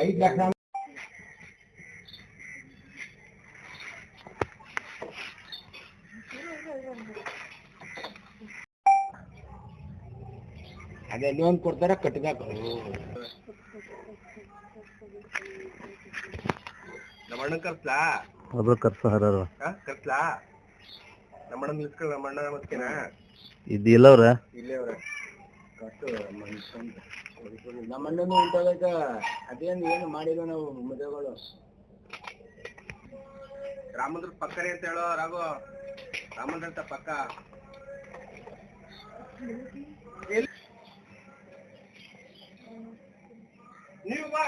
ಐದು ಲಕ್ಷ ಅದೇ ಲೋನ್ ಕೊಡ್ತಾರ ಕಟ್ಟಬೇಕು ನಮ್ಮ ಅಣ್ಣ ಕರ್ಸ್ಲಾ ಒಬ್ರು ಕರ್ಸು ಹರರು ಹಾ ಕರ್ಸ್ಲಾ? ಅಣ್ಣ ನಿಲ್ಸ್ಕೊಳ್ಳ ನಮ್ಮ ಅಣ್ಣ ಮತ್ಕೆನಾ ಇದು ಇಲ್ಲವ್ರ ಇಲ್ಲೇ ಅವ್ರ. ಕಟ್ಟು ನಮ್ಮಣ್ಣನು ಉಂಟಾಗ ಅದೇನು ಏನು ಮಾಡಿಲ್ಲ ನಾವು ಮದುವೆಗಳು. ರಾಮಂದ್ರ ಪಕ್ಕನೇ ಅಂತ ಹೇಳೋ ರಾಘು. ರಾಮಂದ್ರ ಅಂತ ಪಕ್ಕ. ನೀವು ಬಾ.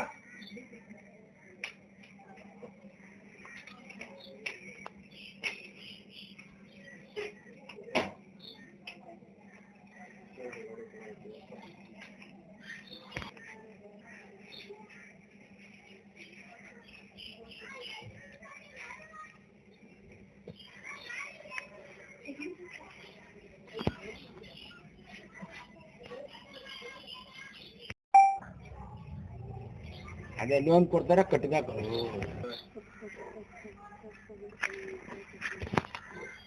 ಅದೇ ಲೋನ್ ಕೊಡ್ತಾರ ಕಟ್ಟಬೇಕು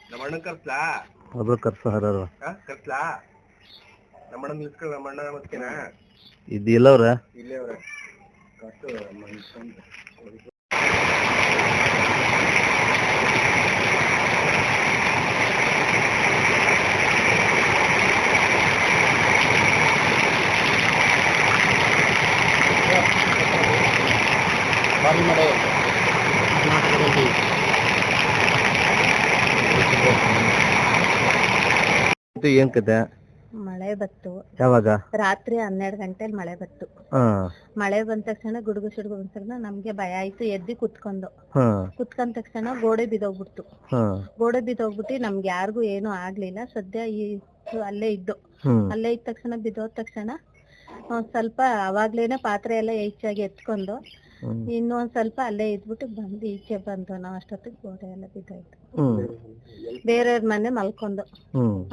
ನಮ್ಮ ಅಣ್ಣ ಕರ್ಸ್ಲಾ ಒಬ್ರು ಕರ್ಸು ಹರರು ಹಾ ಕರ್ಸ್ಲಾ ನಮ್ಮ ಅಣ್ಣ ನಿಲ್ಸ್ಕೊಳ್ಳ ನಮ್ಮ ಅಣ್ಣ ಮತ್ಕೆನಾ ಇದು ಇಲ್ಲವ್ರ ಇಲ್ಲೇ ಅವ್ರ. ಕಟ್ಟು ಮನುಷ್ಯ ಕರ್ನಾಟಕದಲ್ಲಿ. ಏನ್ ಕತೆ? ಮಳೆ ಬತ್ತು ಯಾವಾಗ? ರಾತ್ರಿ ಹನ್ನೆರಡು ಗಂಟೆಲಿ ಮಳೆ ಬತ್ತು ಹಾ. ಮಳೆ ಬಂದ ತಕ್ಷಣ ಗುಡುಗು ಸಿಡುಗು ಬಂದ ತಕ್ಷಣ ನಮ್ಗೆ ಭಯ ಆಯ್ತು ಎದ್ದಿ ಕುತ್ಕೊಂಡು. ಹಾ. ಕುತ್ಕೊಂಡ ತಕ್ಷಣ ಗೋಡೆ ಬಿದ್ದೋಗ್ಬಿಡ್ತು. ಹಾ. ಗೋಡೆ ಬಿದ್ದೋಗ್ಬಿಟ್ಟು ನಮ್ಗೆ ಯಾರಿಗೂ ಏನು ಆಗ್ಲಿಲ್ಲ. ಸದ್ಯ ಈ ಅಲ್ಲೇ ಇದ್ದು. ಹ್ಮ್. ಅಲ್ಲೇ ಇದ್ದ ತಕ್ಷಣ ಬಿದ್ದೋದ ತಕ್ಷಣ ಸ್ವಲ್ಪ ಅವಾಗ್ಲೇನೆ ಪಾತ್ರೆ ಎಲ್ಲ ಹೆಚ್ಚಾಗಿ ಎತ್ಕೊಂಡು ಹ್ಮ್. ಇನ್ನೂ ಒಂದ್ ಸ್ವಲ್ಪ ಅಲ್ಲೇ ಇದ್ಬಿಟ್ಟು ಬಂದು ಈಚೆ ಬಂದು ನಾವ್ ಅಷ್ಟೊತ್ತಿಗೆ ಗೋಡೆ ಎಲ್ಲ ಬಿದ್ದಾಯ್ತು. ಬೇರೆಯವ್ರ್ ಮನೆ ಮಲ್ಕೊಂಡು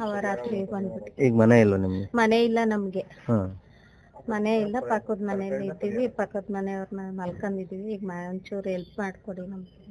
ಅವ ರಾತ್ರಿ ಬಂದ್ಬಿಟ್ಟು ಈಗ ಮನೆ ಇಲ್ಲ ನಿಮ್ಗೆ? ಮನೆ ಇಲ್ಲ ನಮ್ಗೆ. ಮನೆ ಇಲ್ಲ ಪಕ್ಕದ ಮನೆಯಲ್ಲಿ ಇದ್ದೀವಿ ಪಕ್ಕದ ಮನೆಯವ್ರನ್ನ ಮಲ್ಕೊಂಡಿದೀವಿ ಈಗ ಒಂಚೂರ್ ಒಂಚೂರು ಹೆಲ್ಪ್ ಮಾಡ್ಕೊಡಿ ನಮ್ಗೆ.